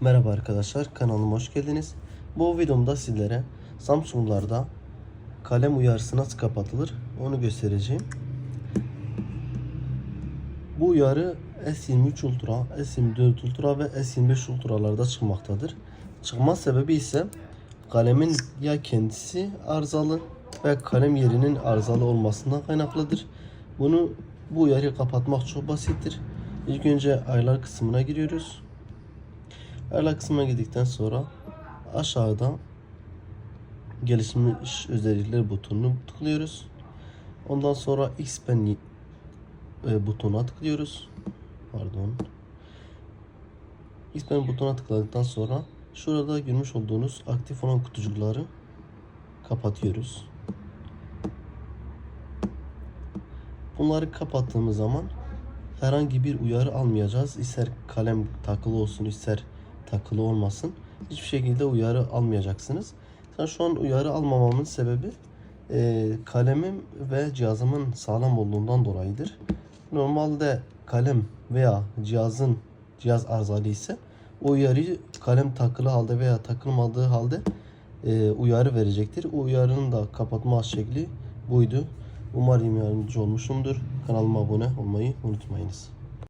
Merhaba arkadaşlar kanalıma hoş geldiniz. Bu videomda sizlere Samsung'larda kalem uyarısı nasıl kapatılır onu göstereceğim. Bu uyarı S23 Ultra, S24 Ultra ve S25 Ultra'larda çıkmaktadır. Çıkma sebebi ise kalemin ya kendisi arızalı ve kalem yerinin arızalı olmasından kaynaklıdır. Bunu bu uyarıyı kapatmak çok basittir. İlk önce aylar kısmına giriyoruz. Ayarlar kısmına girdikten sonra aşağıda gelişmiş özellikler butonunu tıklıyoruz. Ondan sonra X e, butonuna tıklıyoruz. Pardon. X butonuna tıkladıktan sonra şurada görmüş olduğunuz aktif olan kutucukları kapatıyoruz. Bunları kapattığımız zaman herhangi bir uyarı almayacağız. İster kalem takılı olsun, ister takılı olmasın. Hiçbir şekilde uyarı almayacaksınız. Sen şu an uyarı almamamın sebebi e, kalemim ve cihazımın sağlam olduğundan dolayıdır. Normalde kalem veya cihazın cihaz arızalı ise o uyarıyı kalem takılı halde veya takılmadığı halde e, uyarı verecektir. O uyarının da kapatma şekli buydu. Umarım yardımcı olmuşumdur. Kanalıma abone olmayı unutmayınız.